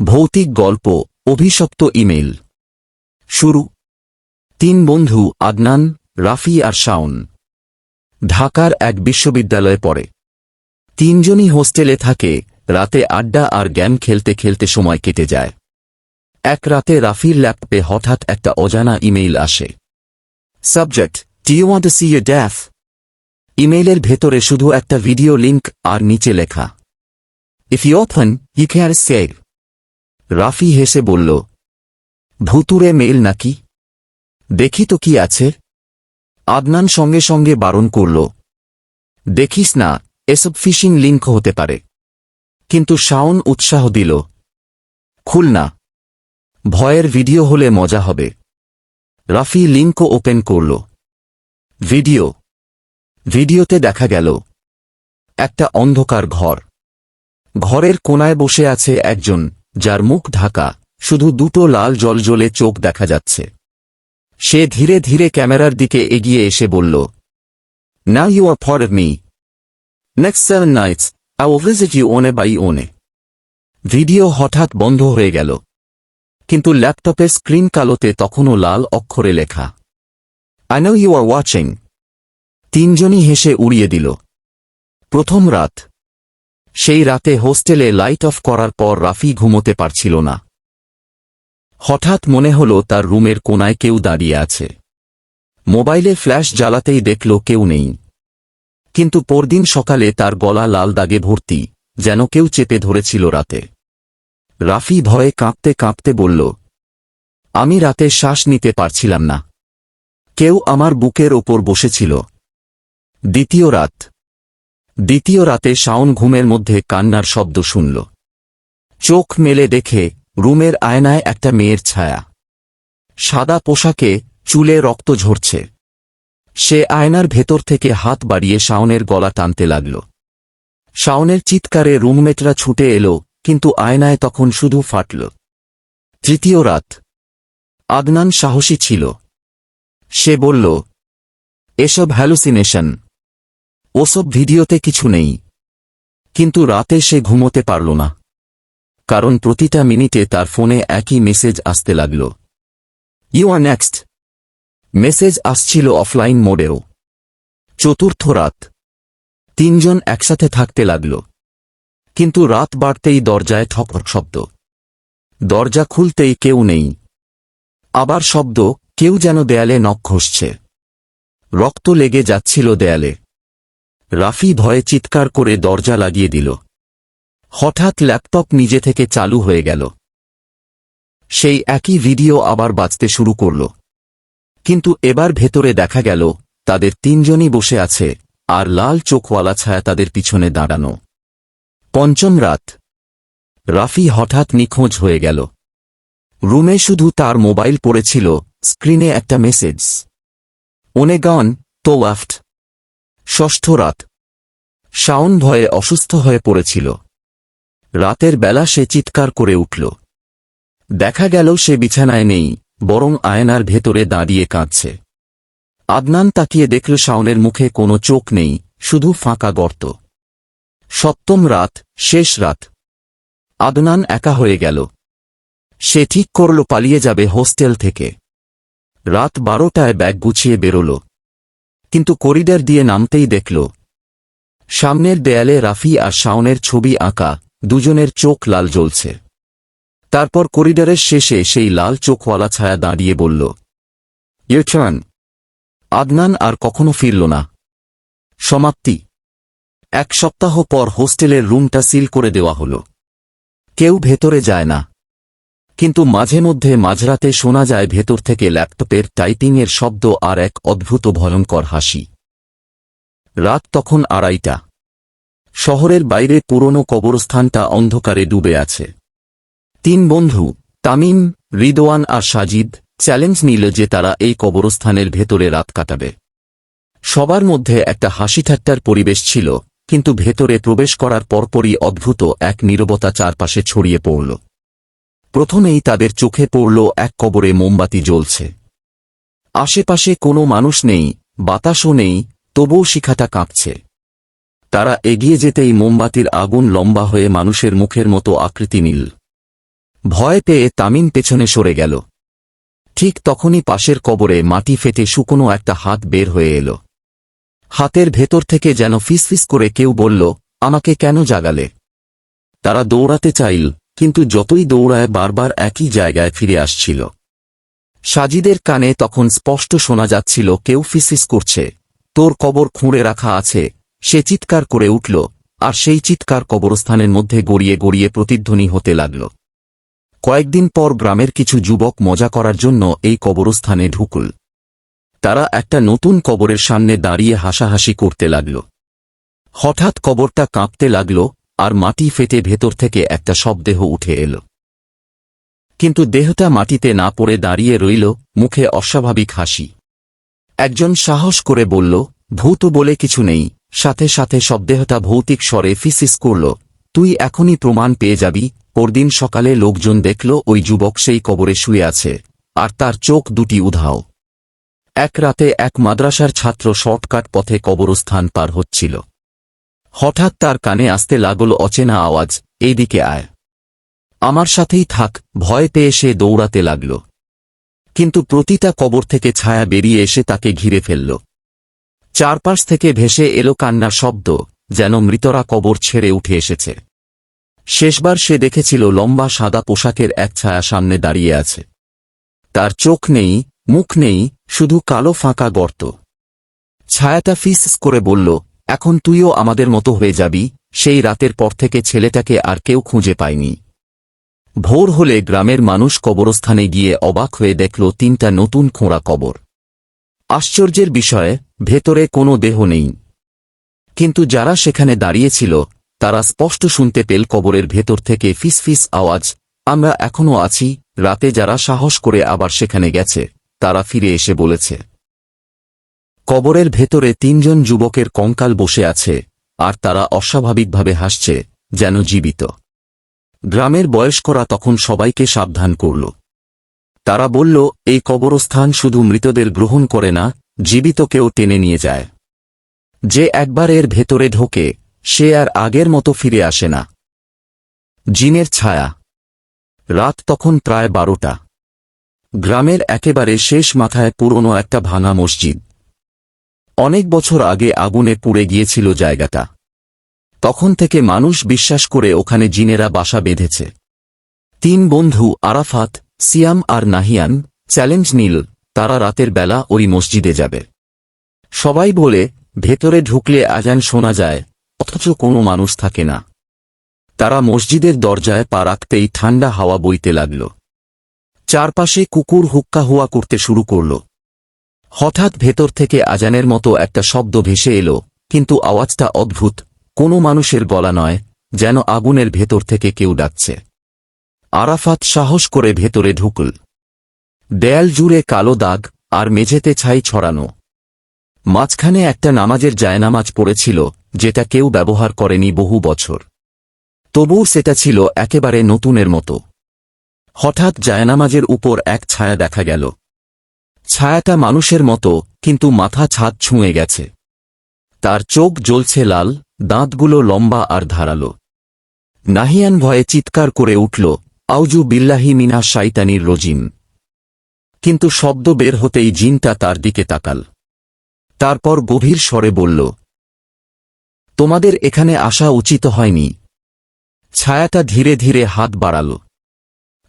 ভৌতিক গল্প, অভিশপ্ত ইমেল। শুরু। তিন বন্ধু, আদনান, রাফি আর শাওন। ঢাকার এক বিশ্ববিদ্যালয়ে পড়ে। তিনজনই হোস্টেলে থাকে, রাতে আড্ডা আর গেম খেলতে খেলতে সময় কেটে যায়। এক রাতে রাফির ল্যাপটপে হঠাৎ একটা অজানা ইমেইল আসে। Subject you want see a daff ইমেইলের ভেতরে শুধু একটা ভিডিও লিংক আর নিচে লেখা। If you open you can save Rafi হেসে বলল ভুতুরে মেল নাকি? দেখি তো কি আছে। আদনান সঙ্গে সঙ্গে বারণ করল, দেখিস না, এসব ফিশিং লিঙ্ক হতে পারে। কিন্তু শাওন উৎসাহ দিল, খুল না, ভয়ের ভিডিও হলে মজা হবে। রাফি লিঙ্কও ওপেন করল, ভিডিও, ভিডিওতে দেখা গেল, একটা অন্ধকার ঘর। ঘরের কোনায় বসে আছে একজন যার মুখ ঢাকা, শুধু দুটো লাল জলজলে চোখ দেখা যাচ্ছে। সে ধীরে ধীরে ক্যামেরার দিকে এগিয়ে এসে বলল না you are for me next seven nights I oh visit you one by one video হঠাৎ বন্ধ হয়ে গেল। কিন্তু ল্যাপটপের স্ক্রিন কালোতে তখনও লাল অক্ষরে লেখা I know you are watching তিনজনই হেসে উড়িয়ে দিল। প্রথম রাত সেই রাতে হোস্টেলে লাইট অফ করার পর রাফি ঘুমোতে পারছিল না। হঠাৎ মনে হল তার রুমের কোনায় কেউ দাঁড়িয়ে আছে। মোবাইলে ফ্ল্যাশ জ্বালাতেই দেখল কেউ নেই। কিন্তু পরদিন সকালে তার গলা লাল দাগে ভর্তি, যেন কেউ চেপে ধরেছিল রাতে। রাফি ভয়ে কাঁপতে কাঁপতে বলল, আমি রাতে শ্বাস নিতে পারছিলাম না। কেউ আমার বুকের ওপর বসেছিল। দ্বিতীয় রাত দ্বিতীয় রাতে শাওন ঘুমের মধ্যে কান্নার শব্দ শুনল। চোখ মেলে দেখে রুমের আয়নায় একটা মেয়ের ছায়া। সাদা পোশাকে চুলে রক্ত ঝরছে। সে আয়নার ভেতর থেকে হাত বাড়িয়ে শাওনের গলা টানতে লাগল। শাওনের চিৎকারে রুমমেটরা ছুটে এলো, কিন্তু আয়নায় তখন শুধু ফাটল। তৃতীয় রাত। আদনান সাহসী ছিল। সে বলল, এসব হ্যালুসিনেশন। ওসব ভিডিওতে কিছু নেই। কিন্তু রাতে সে ঘুমোতে পারল না। কারণ প্রতিটা মিনিটে তার ফোনে একই মেসেজ আসতে লাগল। ইউ আর নেক্সট মেসেজ আসছিল অফলাইন মোডেও। চতুর্থ রাত। তিনজন একসাথে থাকতে লাগল। কিন্তু রাত বাড়তেই দরজায় ঠক শব্দ। দরজা খুলতেই কেউ নেই। আবার শব্দ, কেউ যেন দেয়ালে নখ ঘষছে। রক্ত লেগে যাচ্ছিল দেয়ালে। রাফি ভয়ে চিৎকার করে দরজা লাগিয়ে দিল। হঠাৎ ল্যাপটপ নিজে থেকে চালু হয়ে গেল। সেই একই ভিডিও আবার বাঁচতে শুরু করল। কিন্তু এবার ভেতরে দেখা গেল, তাদের তিনজনই বসে আছে, আর লাল চোখওয়ালা ছায়া তাদের পিছনে দাঁড়ানো। পঞ্চম রাত। রাফি হঠাৎ নিখোঁজ হয়ে গেল। রুমে শুধু তার মোবাইল পড়েছিল, স্ক্রিনে একটা মেসেজ। ওনেগন, তো ওয়াফট ষষ্ঠ রাত। শাওন ভয়ে অসুস্থ হয়ে পড়েছিল। রাতের বেলা সে চিৎকার করে উঠল। দেখা গেল সে বিছানায় নেই, বরং আয়নার ভেতরে দাঁড়িয়ে কাঁদছে। আদনান তাকিয়ে দেখল শাওনের মুখে কোনো চোখ নেই, শুধু ফাঁকা গর্ত। সপ্তম রাত, শেষ রাত। আদনান একা হয়ে গেল। সে ঠিক করল পালিয়ে যাবে হোস্টেল থেকে। রাত বারোটায় ব্যাগ গুছিয়ে বেরোল। কিন্তু করিডর দিয়ে নামতেই দেখল। সামনের দেয়ালে রাফি আর শাওনের ছবি আঁকা, দুজনের চোখ লাল জ্বলছে। তারপর করিডরের শেষে সেই লাল চোখওয়ালা ছায়া দাঁড়িয়ে বলল ইউটার্ন আদনান আর কখনো ফিরল না। সমাপ্তি। এক সপ্তাহ পর হোস্টেলের রুমটা সিল করে দেওয়া হল। কেউ ভেতরে যায় না। কিন্তু মাঝে মধ্যে মাঝরাতে শোনা যায় ভেতর থেকে ল্যাপটপের টাইপিংয়ের শব্দ আর এক অদ্ভুত ভয়ঙ্কর হাসি। রাত তখন আড়াইটা। শহরের বাইরে পুরনো কবরস্থানটা অন্ধকারে ডুবে আছে। তিন বন্ধু, তামিম, রিদওয়ান আর সাজিদ, চ্যালেঞ্জ নিল যে তারা এই কবরস্থানের ভেতরে রাত কাটাবে। সবার মধ্যে একটা হাসি ঠাট্টার পরিবেশ ছিল, কিন্তু ভেতরে প্রবেশ করার পরপরই অদ্ভুত এক নীরবতা চারপাশে ছড়িয়ে পড়ল। প্রথমেই তাদের চোখে পড়ল এক কবরে মোমবাতি জ্বলছে। আশেপাশে কোনো মানুষ নেই, বাতাসও নেই, তবুও শিখাটা কাঁপছে। তারা এগিয়ে যেতেই মোমবাতির আগুন লম্বা হয়ে মানুষের মুখের মতো আকৃতি নিল। ভয় পেয়ে তামিম পেছনে সরে গেল। ঠিক তখনই পাশের কবরে মাটি ফেটে শুকনো একটা হাত বের হয়ে এলো। হাতের ভেতর থেকে যেন ফিসফিস করে কেউ বলল, আমাকে কেন জাগালে? তারা দৌড়াতে চাইল কিন্তু যতই দৌড়ায় বারবার একই জায়গায় ফিরে আসছিল। সাজিদের কানে তখন স্পষ্ট শোনা যাচ্ছিল, কেউ ফিসিস করছে। তোর কবর খুঁড়ে রাখা আছে। সে চিৎকার করে উঠল, আর সেই চিৎকার কবরস্থানের মধ্যে গড়িয়ে গড়িয়ে প্রতিধ্বনি হতে লাগল। কয়েকদিন পর গ্রামের কিছু যুবক মজা করার জন্য এই কবরস্থানে ঢুকুল। তারা একটা নতুন কবরের সামনে দাঁড়িয়ে হাসাহাসি করতে লাগল। হঠাৎ কবরটা কাঁপতে লাগল আর মাটি ফেটে ভেতর থেকে একটা শবদেহ উঠে এল। কিন্তু দেহটা মাটিতে না পড়ে দাঁড়িয়ে রইল, মুখে অস্বাভাবিক হাসি। একজন সাহস করে বলল, ভূত বলে কিছু নেই। সাথে সাথে শবদেহটা ভৌতিক স্বরে ফিসিস করল, তুই এখনই প্রমাণ পেয়ে যাবি। পরদিন সকালে লোকজন দেখল, ওই যুবক সেই কবরে শুয়ে আছে, আর তার চোখ দুটি উধাও। এক রাতে এক মাদ্রাসার ছাত্র শর্টকাট পথে কবরস্থান পার হচ্ছিল। হঠাৎ তার কানে আসতে লাগল অচেনা আওয়াজ, এইদিকে আয়। আমার সাথেই থাক, ভয় পেয়ে সে দৌড়াতে লাগল। কিন্তু প্রতিটা কবর থেকে ছায়া বেরিয়ে এসে তাকে ঘিরে ফেলল। চারপাশ থেকে ভেসে এলো কান্নার শব্দ, যেন মৃতরা কবর ছেড়ে উঠে এসেছে। শেষবার সে দেখেছিল লম্বা সাদা পোশাকের এক ছায়া সামনে দাঁড়িয়ে আছে। তার চোখ নেই, মুখ নেই, শুধু কালো ফাঁকা গর্ত। ছায়াটা ফিস করে বলল এখন তুইও আমাদের মতো হয়ে যাবি, সেই রাতের পর থেকে ছেলেটাকে আর কেউ খুঁজে পায়নি। ভোর হলে গ্রামের মানুষ কবরস্থানে গিয়ে অবাক হয়ে দেখল তিনটা নতুন খোঁড়া কবর। আশ্চর্যের বিষয়ে, ভেতরে কোনো দেহ নেই। কিন্তু যারা সেখানে দাঁড়িয়েছিল, তারা স্পষ্ট শুনতে পেল কবরের ভেতর থেকে ফিসফিস আওয়াজ, আমরা এখনও আছি, রাতে যারা সাহস করে আবার সেখানে গেছে, তারা ফিরে এসে বলেছে। কবরের ভেতরে তিনজন যুবকের কঙ্কাল বসে আছে, আর তারা অস্বাভাবিকভাবে হাসছে, যেন জীবিত। গ্রামের বয়স্করা তখন সবাইকে সাবধান করল। তারা বলল, এই কবরস্থান শুধু মৃতদের গ্রহণ করে না, জীবিতকেও টেনে নিয়ে যায়। যে একবার এর ভেতরে ঢোকে, সে আর আগের মতো ফিরে আসে না। জিনের ছায়া। রাত তখন প্রায় বারোটা। গ্রামের একেবারে শেষ মাথায় পুরনো একটা ভাঙা মসজিদ। অনেক বছর আগে আগুনে পুড়ে গিয়েছিল জায়গাটা। তখন থেকে মানুষ বিশ্বাস করে ওখানে জিনেরা বাসা বেঁধেছে। তিন বন্ধু, আরাফাত, সিয়াম আর নাহিয়ান, চ্যালেঞ্জ নীল, তারা রাতের বেলা ওই মসজিদে যাবে। সবাই বলে, ভেতরে ঢুকলে আজান শোনা যায়, অথচ কোনো মানুষ থাকে না। তারা মসজিদের দরজায় পা রাখতেই ঠান্ডা হাওয়া বইতে লাগল। চারপাশে কুকুর হুক্কা হুয়া করতে শুরু করল। হঠাৎ ভেতর থেকে আজানের মতো একটা শব্দ ভেসে এলো, কিন্তু আওয়াজটা অদ্ভুত, কোনো মানুষের গলা নয়, যেন আগুনের ভেতর থেকে কেউ ডাকছে। আরাফাত সাহস করে ভেতরে ঢুকল। দেয়াল জুড়ে কালো দাগ আর মেঝেতে ছাই ছড়ানো। মাঝখানে একটা নামাজের জায়নামাজ পড়েছিল, যেটা কেউ ব্যবহার করেনি বহু বছর। তবু সেটা ছিল একেবারে নতুনের মতো। হঠাৎ জায়নামাজের উপর এক ছায়া দেখা গেল। ছায়াটা মানুষের মতো, কিন্তু মাথা ছাদ ছুঁয়ে গেছে। তার চোখ জ্বলছে লাল, দাঁতগুলো লম্বা আর ধারালো। নাহিয়ান ভয়ে চিৎকার করে উঠল আউজু বিল্লাহি মিনা শাইতানির রজিম। কিন্তু শব্দ বের হতেই জিনটা তার দিকে তাকাল। তারপর গভীর স্বরে বলল, তোমাদের এখানে আসা উচিত হয়নি। ছায়াটা ধীরে ধীরে হাত বাড়াল।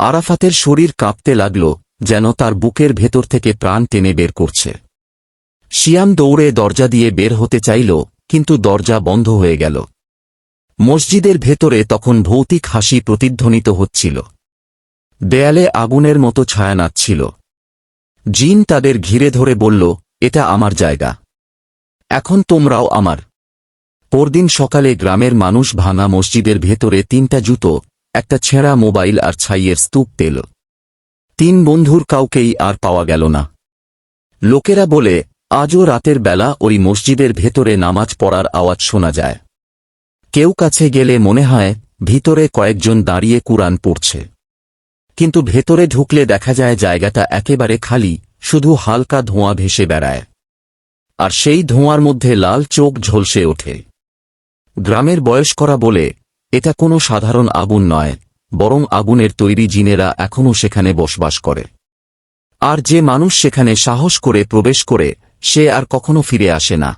আরাফাতের শরীর কাঁপতে লাগল যেন তার বুকের ভেতর থেকে প্রাণ টেনে বের করছে। শিয়াম দৌড়ে দরজা দিয়ে বের হতে চাইল, কিন্তু দরজা বন্ধ হয়ে গেল। মসজিদের ভেতরে তখন ভৌতিক হাসি প্রতিধ্বনিত হচ্ছিল। দেয়ালে আগুনের মতো ছায়া নাচ্ছিল। জিন তাদের ঘিরে ধরে বলল, এটা আমার জায়গা। এখন তোমরাও আমার। পরদিন সকালে গ্রামের মানুষ ভাঙা মসজিদের ভেতরে তিনটা জুতো, একটা ছেঁড়া মোবাইল আর ছাইয়ের স্তূপ পেল। তিন বন্ধুর কাউকেই আর পাওয়া গেল না। লোকেরা বলে, আজও রাতের বেলা ওই মসজিদের ভেতরে নামাজ পড়ার আওয়াজ শোনা যায়। কেউ কাছে গেলে মনে হয়, ভিতরে কয়েকজন দাঁড়িয়ে কুরআন পড়ছে। কিন্তু ভেতরে ঢুকলে দেখা যায় জায়গাটা একেবারে খালি, শুধু হালকা ধোঁয়া ভেসে বেড়ায়। আর সেই ধোঁয়ার মধ্যে লাল চোখ ঝলসে ওঠে। গ্রামের বয়স্করা বলে, এটা কোনো সাধারণ আগুন নয় বরং আগুনের তৈরি জিনেরা এখনও সেখানে বসবাস করে। আর যে মানুষ সেখানে সাহস করে প্রবেশ করে, সে আর কখনো ফিরে আসে না।